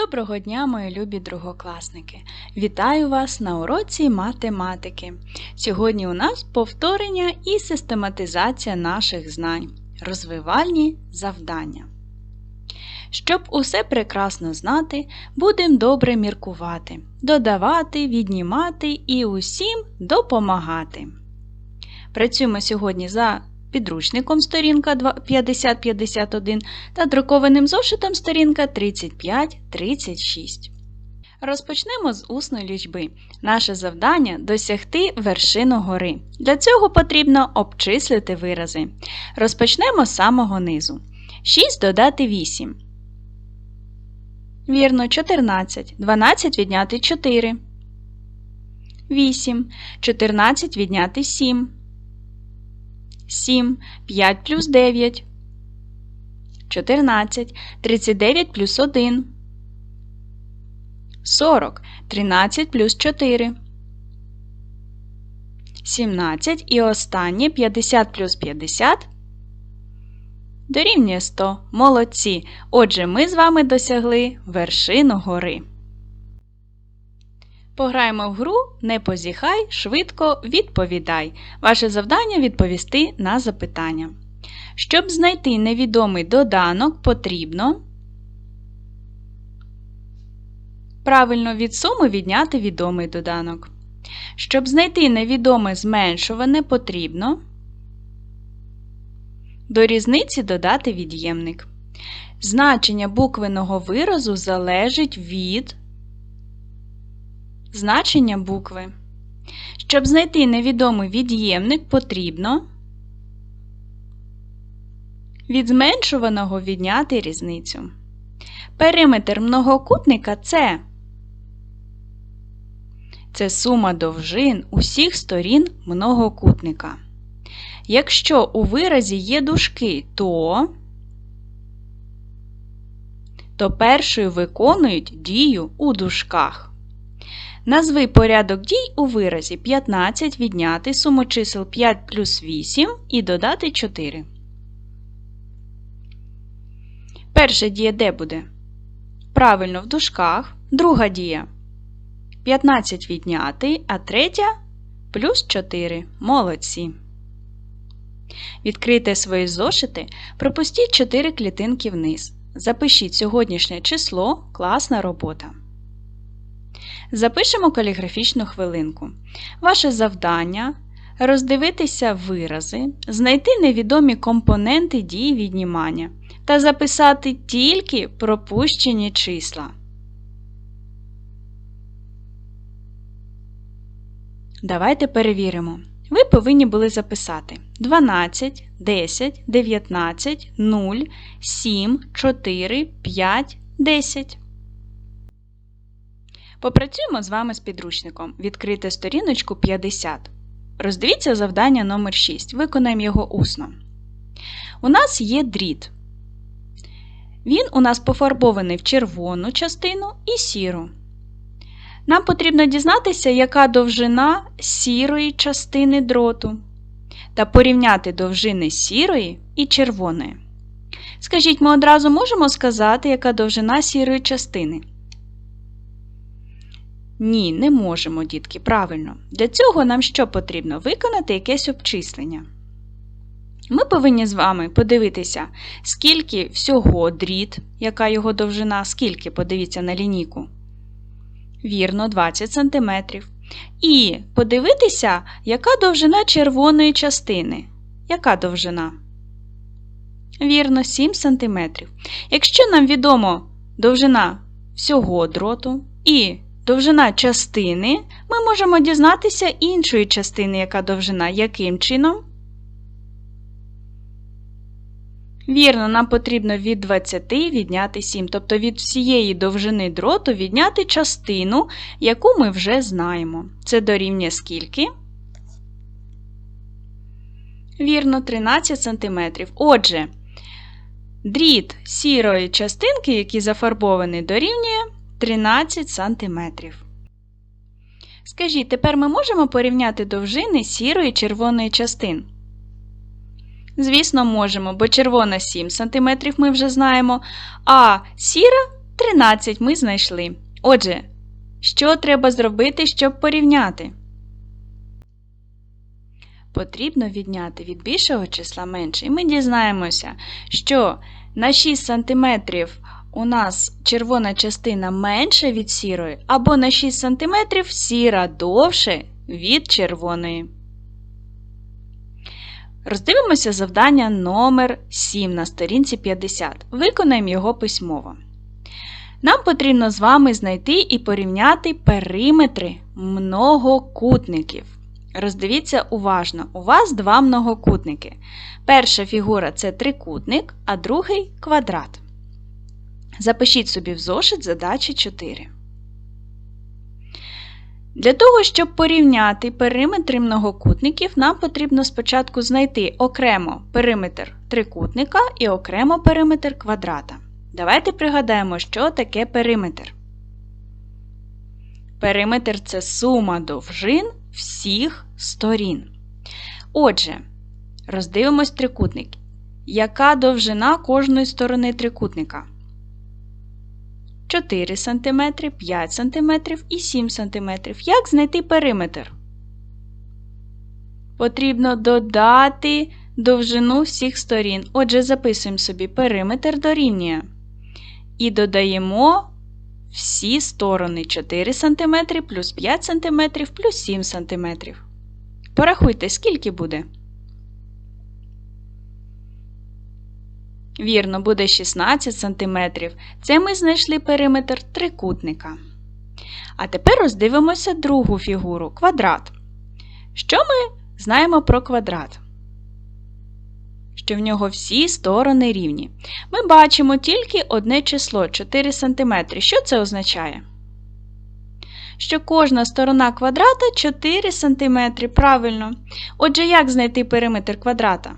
Доброго дня, мої любі другокласники! Вітаю вас на уроці математики. Сьогодні у нас повторення і систематизація наших знань, розвивальні завдання. Щоб усе прекрасно знати, будемо добре міркувати, додавати, віднімати і усім допомагати. Працюємо сьогодні за підручником сторінка 5051 та друкованим зошитом сторінка 3536. Розпочнемо з усної лічби. Наше завдання досягти вершину гори. Для цього потрібно обчислити вирази. Розпочнемо з самого низу. 6 додати 8. Вірно, 14. 12 відняти 4. 8. 14 відняти 7. 7, 5 плюс 9, 14, 39 плюс 1, 40, 13 плюс 4, 17 і останнє 50 плюс 50 дорівнює 100. Молодці! Отже, ми з вами досягли вершину гори. Пограємо в гру Не позіхай, швидко відповідай. Ваше завдання відповісти на запитання. Щоб знайти невідомий доданок, потрібно правильно від суми відняти відомий доданок. Щоб знайти невідоме зменшуване, потрібно до різниці додати від'ємник. Значення буквеного виразу залежить від Значення букви. Щоб знайти невідомий від'ємник, потрібно від зменшуваного відняти різницю. Периметр многокутника це це сума довжин усіх сторін многокутника. Якщо у виразі є дужки, то то першою виконують дію у дужках. Назви порядок дій у виразі 15 відняти суму чисел 5 плюс 8 і додати 4. Перша дія де буде? Правильно в дужках. Друга дія 15 відняти, а третя плюс 4. Молодці. Відкрийте свої зошити, пропустіть 4 клітинки вниз. Запишіть сьогоднішнє число класна робота. Запишемо каліграфічну хвилинку. Ваше завдання роздивитися вирази, знайти невідомі компоненти дії віднімання та записати тільки пропущені числа. Давайте перевіримо. Ви повинні були записати 12, 10, 19, 0, 7, 4, 5, 10. Попрацюємо з вами з підручником. Відкрити сторіночку 50. Роздивіться завдання номер 6 Виконаємо його усно. У нас є дріт. Він у нас пофарбований в червону частину і сіру. Нам потрібно дізнатися, яка довжина сірої частини дроту. Та порівняти довжини сірої і червоної. Скажіть, ми одразу можемо сказати, яка довжина сірої частини. Ні, не можемо, дітки, правильно. Для цього нам що потрібно? Виконати якесь обчислення. Ми повинні з вами подивитися, скільки всього дріт, яка його довжина, скільки, подивіться на лінійку. Вірно, 20 см. І подивитися, яка довжина червоної частини. Яка довжина? Вірно, 7 см. Якщо нам відомо довжина всього дроту і довжина частини, ми можемо дізнатися іншої частини, яка довжина, яким чином? Вірно, нам потрібно від 20 відняти 7, тобто від всієї довжини дроту відняти частину, яку ми вже знаємо. Це дорівнює скільки? Вірно, 13 см. Отже, дріт сірої частинки, який зафарбований, дорівнює 13 см. Скажіть, тепер ми можемо порівняти довжини сірої червоної частин? Звісно, можемо, бо червона 7 см ми вже знаємо, а сіра 13 ми знайшли. Отже, що треба зробити, щоб порівняти? Потрібно відняти від більшого числа менше. І ми дізнаємося, що на 6 см у нас червона частина менша від сірої, або на 6 см сіра довше від червоної. Роздивимося завдання номер 7 на сторінці 50. Виконаємо його письмово. Нам потрібно з вами знайти і порівняти периметри многокутників. Роздивіться уважно, у вас два многокутники. Перша фігура це трикутник, а другий квадрат. Запишіть собі в зошит задачі 4. Для того, щоб порівняти периметри многокутників, нам потрібно спочатку знайти окремо периметр трикутника і окремо периметр квадрата. Давайте пригадаємо, що таке периметр. Периметр це сума довжин всіх сторін. Отже, роздивимось трикутник. Яка довжина кожної сторони трикутника? 4 см, 5 см і 7 см. Як знайти периметр? Потрібно додати довжину всіх сторін. Отже, записуємо собі периметр дорівнює. І додаємо всі сторони 4 см плюс 5 см плюс 7 см. Порахуйте, скільки буде. Вірно, буде 16 см. Це ми знайшли периметр трикутника. А тепер роздивимося другу фігуру квадрат. Що ми знаємо про квадрат? Що в нього всі сторони рівні. Ми бачимо тільки одне число 4 см. Що це означає? Що кожна сторона квадрата 4 см. Правильно. Отже, як знайти периметр квадрата?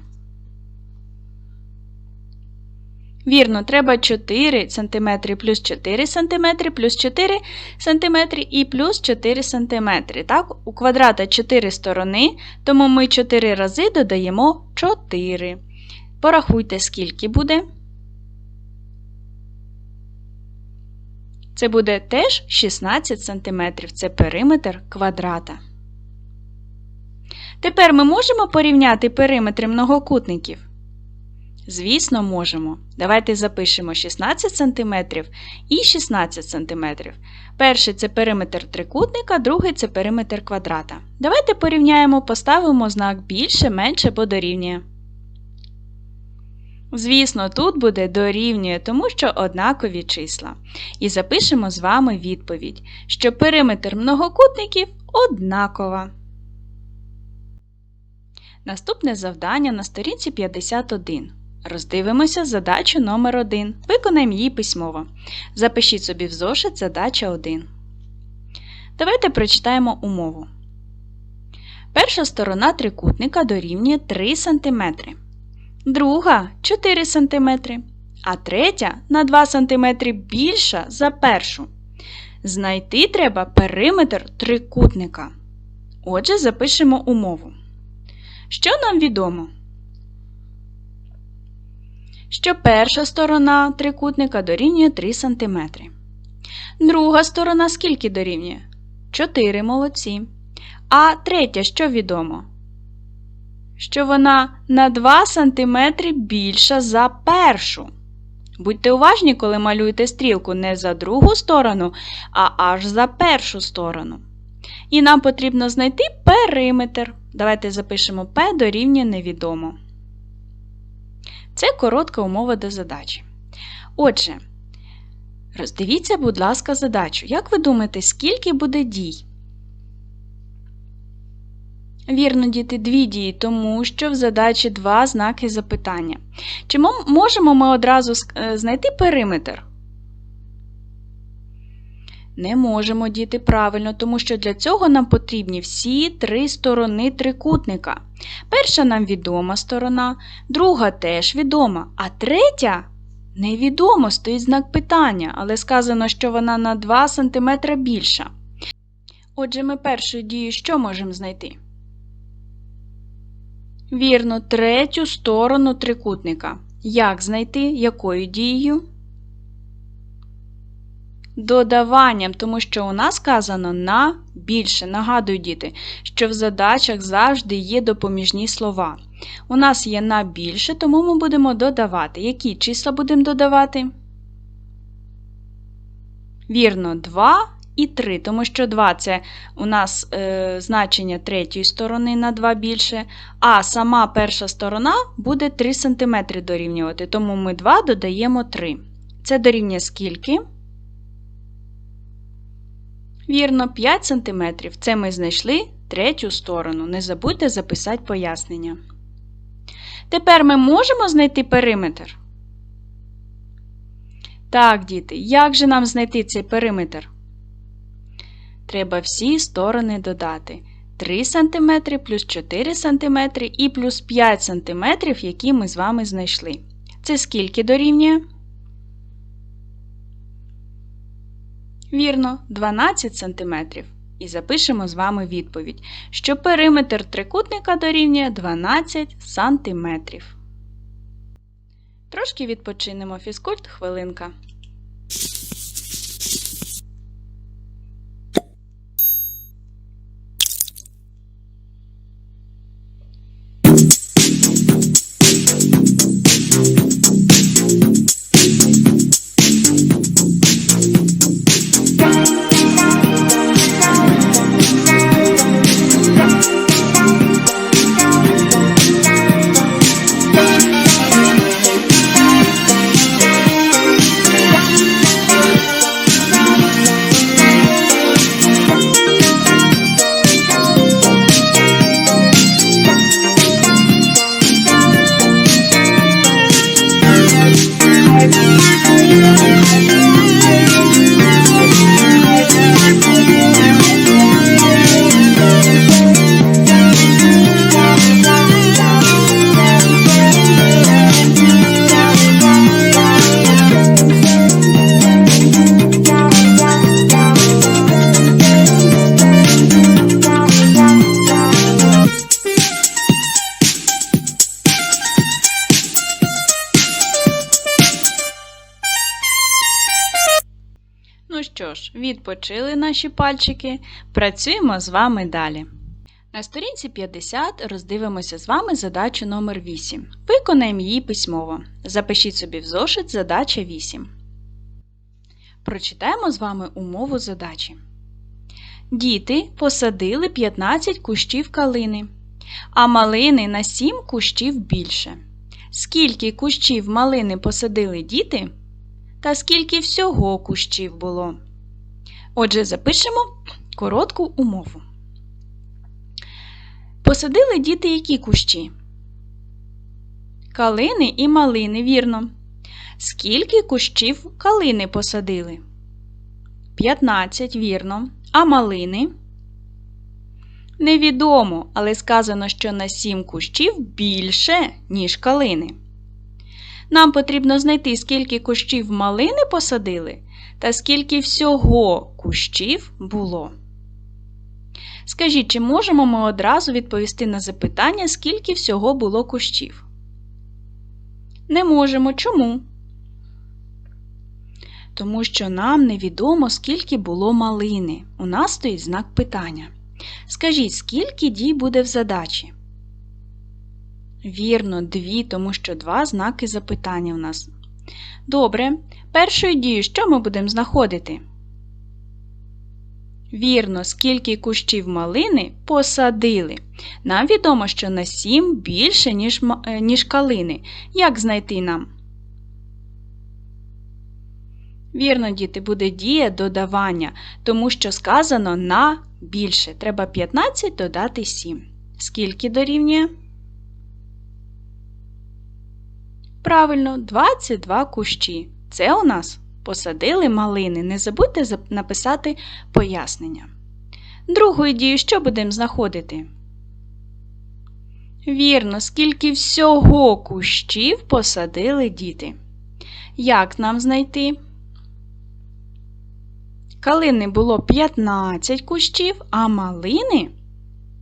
Вірно, треба 4 см плюс 4 см плюс 4 см і плюс 4 см. Так, у квадрата 4 сторони, тому ми 4 рази додаємо 4. Порахуйте, скільки буде. Це буде теж 16 см. Це периметр квадрата. Тепер ми можемо порівняти периметри многокутників. Звісно, можемо. Давайте запишемо 16 см і 16 см. Перший це периметр трикутника, другий це периметр квадрата. Давайте порівняємо, поставимо знак більше, менше бо дорівнює. Звісно, тут буде дорівнює, тому що однакові числа. І запишемо з вами відповідь, що периметр многокутників однакова. Наступне завдання на сторінці 51. Роздивимося задачу номер 1 Виконаємо її письмово. Запишіть собі в зошит задача 1. Давайте прочитаємо умову. Перша сторона трикутника дорівнює 3 см. Друга 4 см. А третя на 2 см більша за першу. Знайти треба периметр трикутника. Отже, запишемо умову. Що нам відомо? Що перша сторона трикутника дорівнює 3 см. Друга сторона скільки дорівнює? 4 молодці. А третя, що відомо? Що вона на 2 см більша за першу. Будьте уважні, коли малюєте стрілку не за другу сторону, а аж за першу сторону. І нам потрібно знайти периметр. Давайте запишемо P дорівнює невідомо. Це коротка умова до задачі. Отже, роздивіться, будь ласка, задачу. Як ви думаєте, скільки буде дій? Вірно, діти, дві дії, тому що в задачі два знаки запитання. Чи можемо ми одразу е, знайти периметр? Не можемо діти правильно, тому що для цього нам потрібні всі три сторони трикутника. Перша нам відома сторона, друга теж відома, а третя невідомо стоїть знак питання, але сказано, що вона на 2 см більша. Отже, ми першою дією що можемо знайти? Вірно, третю сторону трикутника. Як знайти, якою дією? Додаванням, тому що у нас сказано на більше. Нагадую, діти, що в задачах завжди є допоміжні слова. У нас є на більше, тому ми будемо додавати. Які числа будемо додавати? Вірно, 2 і 3, тому що 2 це у нас е, значення третьої сторони на 2 більше, а сама перша сторона буде 3 см дорівнювати, тому ми 2 додаємо 3. Це дорівнює скільки? Вірно, 5 см. Це ми знайшли третю сторону. Не забудьте записати пояснення. Тепер ми можемо знайти периметр? Так, діти, як же нам знайти цей периметр? Треба всі сторони додати. 3 см плюс 4 см і плюс 5 см, які ми з вами знайшли. Це скільки дорівнює? Вірно, 12 см. І запишемо з вами відповідь, що периметр трикутника дорівнює 12 см. Трошки відпочинемо фізкульт хвилинка. Ну що ж, відпочили наші пальчики, працюємо з вами далі. На сторінці 50 роздивимося з вами задачу номер 8. Виконаємо її письмово. Запишіть собі в зошит задача 8. Прочитаємо з вами умову задачі. Діти посадили 15 кущів калини, а малини на 7 кущів більше. Скільки кущів малини посадили діти? Та скільки всього кущів було. Отже, запишемо коротку умову. Посадили діти які кущі? Калини і малини, вірно. Скільки кущів калини посадили? 15, вірно. А малини? Невідомо, але сказано, що на 7 кущів більше, ніж калини. Нам потрібно знайти, скільки кущів малини посадили та скільки всього кущів було. Скажіть, чи можемо ми одразу відповісти на запитання, скільки всього було кущів? Не можемо. Чому? Тому що нам невідомо, скільки було малини. У нас стоїть знак питання. Скажіть, скільки дій буде в задачі? Вірно, дві, тому що два знаки запитання в нас. Добре. Першою дією що ми будемо знаходити? Вірно, скільки кущів малини посадили. Нам відомо, що на 7 більше, ніж, е, ніж калини. Як знайти нам? Вірно, діти, буде дія додавання, тому що сказано на більше. Треба 15 додати 7. Скільки дорівнює? Правильно, 22 кущі. Це у нас посадили малини. Не забудьте написати пояснення. Другою дією що будемо знаходити? Вірно, скільки всього кущів посадили діти. Як нам знайти? Калини було 15 кущів, а малини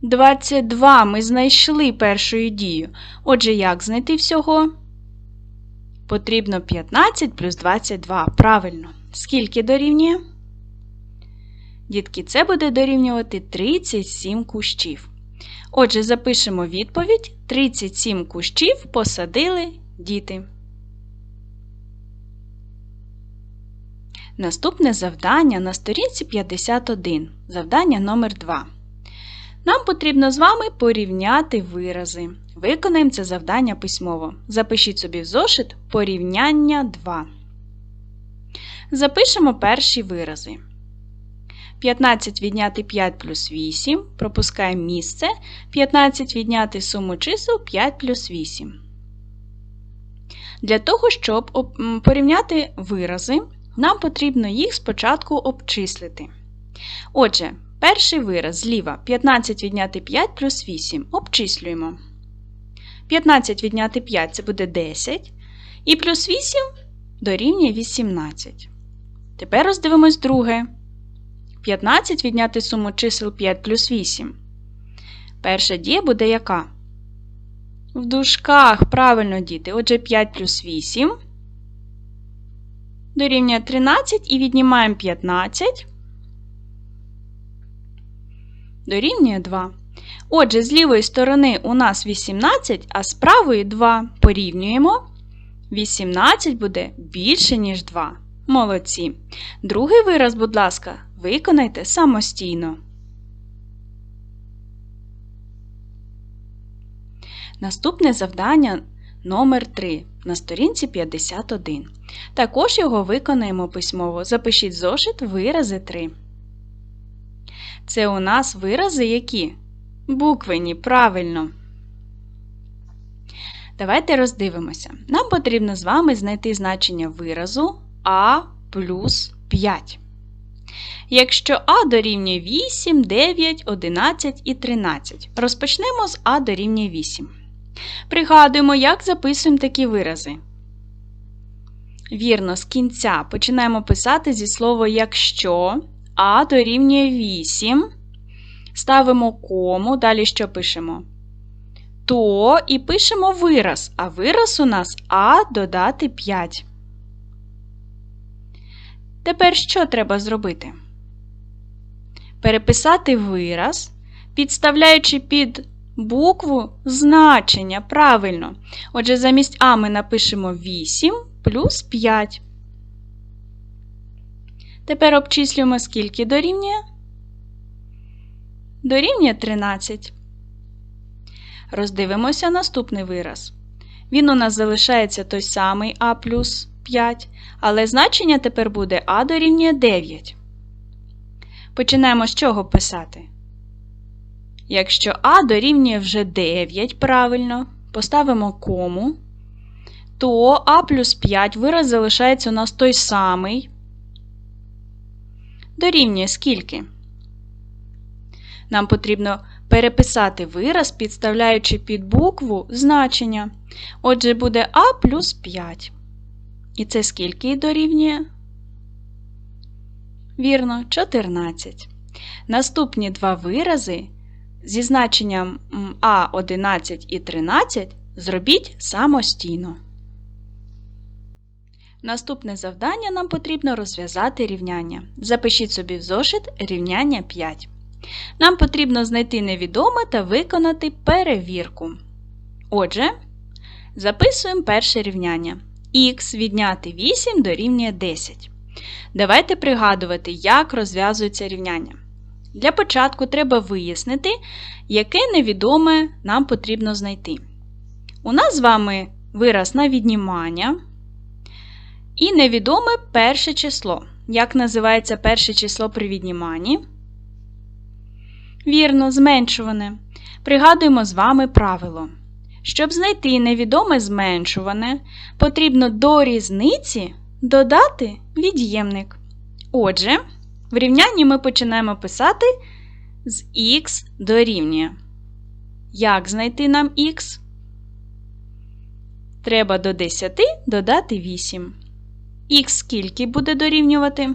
22 ми знайшли першою дією. Отже, як знайти всього? Потрібно 15 плюс 22. Правильно. скільки дорівнює? Дітки, це буде дорівнювати 37 кущів. Отже, запишемо відповідь: 37 кущів посадили діти. Наступне завдання на сторінці 51. Завдання номер 2. Нам потрібно з вами порівняти вирази. Виконаємо це завдання письмово. Запишіть собі в зошит порівняння 2. Запишемо перші вирази. 15 відняти 5 плюс 8. Пропускаємо місце. 15 відняти суму чисел 5 плюс 8. Для того, щоб порівняти вирази, нам потрібно їх спочатку обчислити. Отже, перший вираз зліва 15 відняти 5 плюс 8. Обчислюємо. 15 відняти 5 це буде 10. І плюс 8 дорівнює 18. Тепер роздивимось друге. 15 відняти суму чисел 5 плюс 8. Перша дія буде яка? В дужках, правильно діти. Отже, 5 плюс 8. Дорівнює 13 і віднімаємо 15. Дорівнює 2. Отже, з лівої сторони у нас 18, а з правої 2 порівнюємо. 18 буде більше, ніж 2. Молодці. Другий вираз, будь ласка, виконайте самостійно. Наступне завдання номер 3 на сторінці 51. Також його виконаємо письмово. Запишіть зошит вирази 3. Це у нас вирази які? Буквені, правильно. Давайте роздивимося. Нам потрібно з вами знайти значення виразу А плюс 5. Якщо А дорівнює 8, 9, 11 і 13. Розпочнемо з А дорівнює 8. Пригадуємо, як записуємо такі вирази. Вірно, з кінця починаємо писати зі слова якщо А дорівнює 8. Ставимо кому, далі що пишемо? То і пишемо вираз, а вираз у нас А додати 5. Тепер що треба зробити? Переписати вираз, підставляючи під букву значення. Правильно. Отже, замість А ми напишемо 8 плюс 5. Тепер обчислюємо, скільки дорівнює. Дорівнює 13. Роздивимося наступний вираз. Він у нас залишається той самий А плюс 5, але значення тепер буде А дорівнює 9. Починаємо з чого писати? Якщо А дорівнює вже 9 правильно, поставимо кому, то А плюс 5 вираз залишається у нас той самий. Дорівнює скільки? Нам потрібно переписати вираз, підставляючи під букву значення. Отже, буде А плюс 5. І це скільки дорівнює? Вірно, 14. Наступні два вирази зі значенням А11 і 13 зробіть самостійно. Наступне завдання нам потрібно розв'язати рівняння. Запишіть собі в зошит рівняння 5. Нам потрібно знайти невідоме та виконати перевірку. Отже, записуємо перше рівняння. Х відняти 8 дорівнює 10. Давайте пригадувати, як розв'язується рівняння. Для початку треба вияснити, яке невідоме нам потрібно знайти. У нас з вами вираз на віднімання і невідоме перше число. Як називається перше число при відніманні? Вірно, зменшуване. Пригадуємо з вами правило. Щоб знайти невідоме зменшуване, потрібно до різниці додати від'ємник. Отже, в рівнянні ми починаємо писати з х дорівнює. Як знайти нам х? Треба до 10 додати 8. Х скільки буде дорівнювати?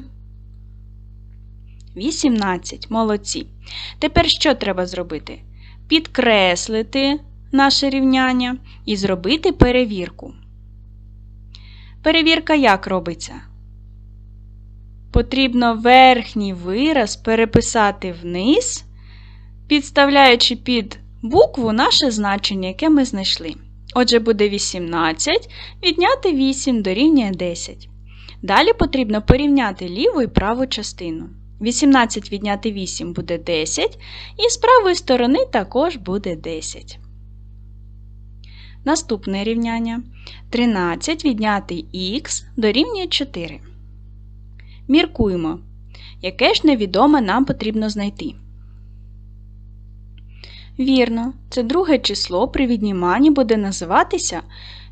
18. Молодці. Тепер що треба зробити? Підкреслити наше рівняння і зробити перевірку. Перевірка як робиться? потрібно верхній вираз переписати вниз, підставляючи під букву наше значення, яке ми знайшли. Отже, буде 18, відняти 8 дорівнює 10. Далі потрібно порівняти ліву і праву частину. 18 відняти 8 буде 10, і з правої сторони також буде 10. Наступне рівняння. 13 відняти х дорівнює 4. Міркуємо, яке ж невідоме нам потрібно знайти. Вірно, це друге число при відніманні буде називатися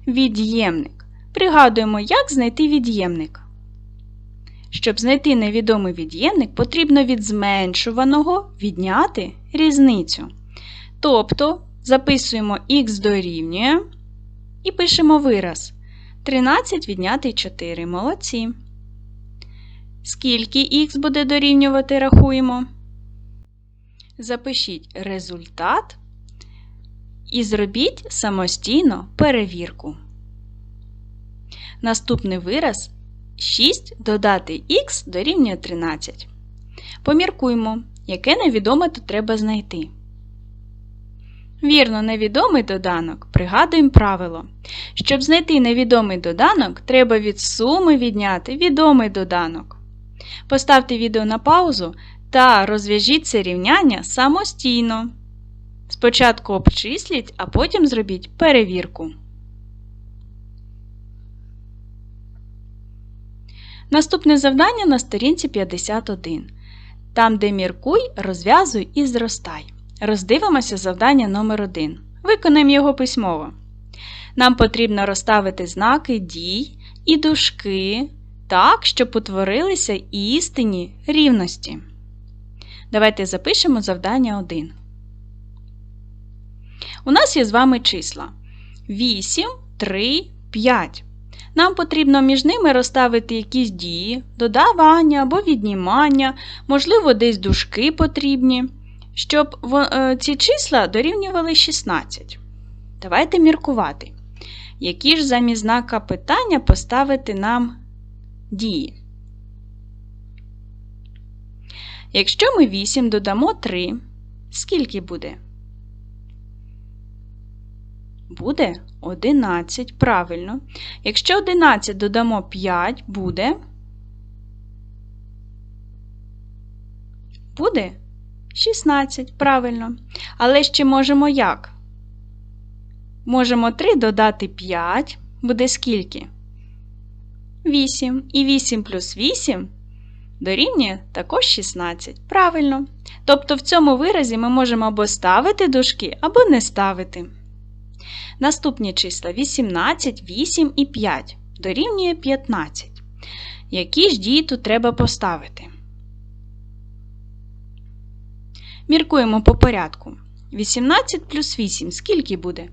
від'ємник. Пригадуємо, як знайти від'ємник. Щоб знайти невідомий від'ємник, потрібно від зменшуваного відняти різницю. Тобто записуємо х дорівнює і пишемо вираз. 13 відняти 4. Молодці. Скільки х буде дорівнювати, рахуємо. Запишіть результат і зробіть самостійно перевірку. Наступний вираз 6 додати х дорівнює 13. Поміркуємо, яке невідоме тут треба знайти. Вірно, невідомий доданок. Пригадуємо правило. Щоб знайти невідомий доданок, треба від суми відняти відомий доданок. Поставте відео на паузу та розв'яжіть це рівняння самостійно. Спочатку обчисліть, а потім зробіть перевірку. Наступне завдання на сторінці 51. Там, де міркуй, розв'язуй і зростай. Роздивимося завдання номер 1 Виконаємо його письмово. Нам потрібно розставити знаки дій і дужки так, щоб утворилися істинні рівності. Давайте запишемо завдання 1. У нас є з вами числа 8, 3, 5. Нам потрібно між ними розставити якісь дії, додавання або віднімання, можливо, десь дужки потрібні, щоб ці числа дорівнювали 16. Давайте міркувати, які ж замість знака питання поставити нам дії. Якщо ми 8 додамо 3, скільки буде? Буде 11, правильно. Якщо 11 додамо 5, буде. Буде 16, правильно. Але ще можемо як? Можемо 3 додати 5, буде скільки? 8. І 8 плюс 8 дорівнює також 16. Правильно. Тобто в цьому виразі ми можемо або ставити дужки, або не ставити. Наступні числа 18, 8 і 5 дорівнює 15. Які ж дії тут треба поставити? Міркуємо по порядку. 18 плюс 8 скільки буде?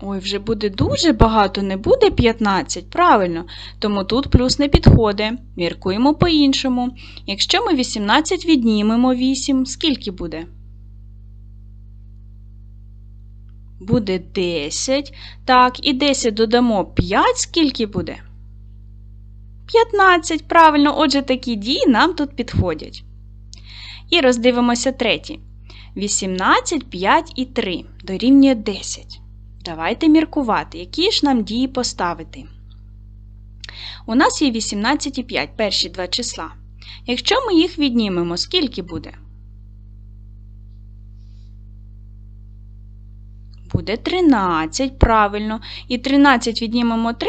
Ой, вже буде дуже багато, не буде 15, правильно, тому тут плюс не підходить. Міркуємо по-іншому. Якщо ми 18 віднімемо 8, скільки буде? Буде 10. Так, і 10 додамо 5, скільки буде? 15, правильно, отже, такі дії нам тут підходять. І роздивимося третій. 18, 5 і 3 дорівнює 10. Давайте міркувати, які ж нам дії поставити. У нас є 18 і 5, перші два числа. Якщо ми їх віднімемо, скільки буде? Буде 13, правильно. І 13 віднімемо 3,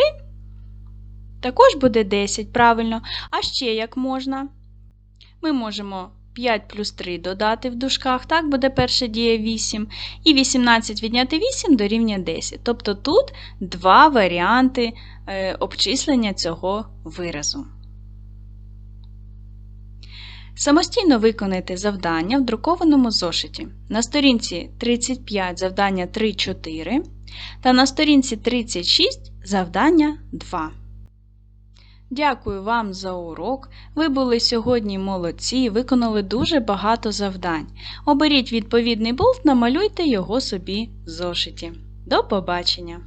також буде 10, правильно. А ще як можна? Ми можемо 5 плюс 3 додати в дужках, так буде перша дія 8. І 18 відняти 8 дорівнює 10. Тобто тут два варіанти е, обчислення цього виразу. Самостійно виконайте завдання в друкованому зошиті. На сторінці 35 завдання 3-4 та на сторінці 36 завдання 2. Дякую вам за урок. Ви були сьогодні молодці, виконали дуже багато завдань. Оберіть відповідний болт, намалюйте його собі в зошиті. До побачення!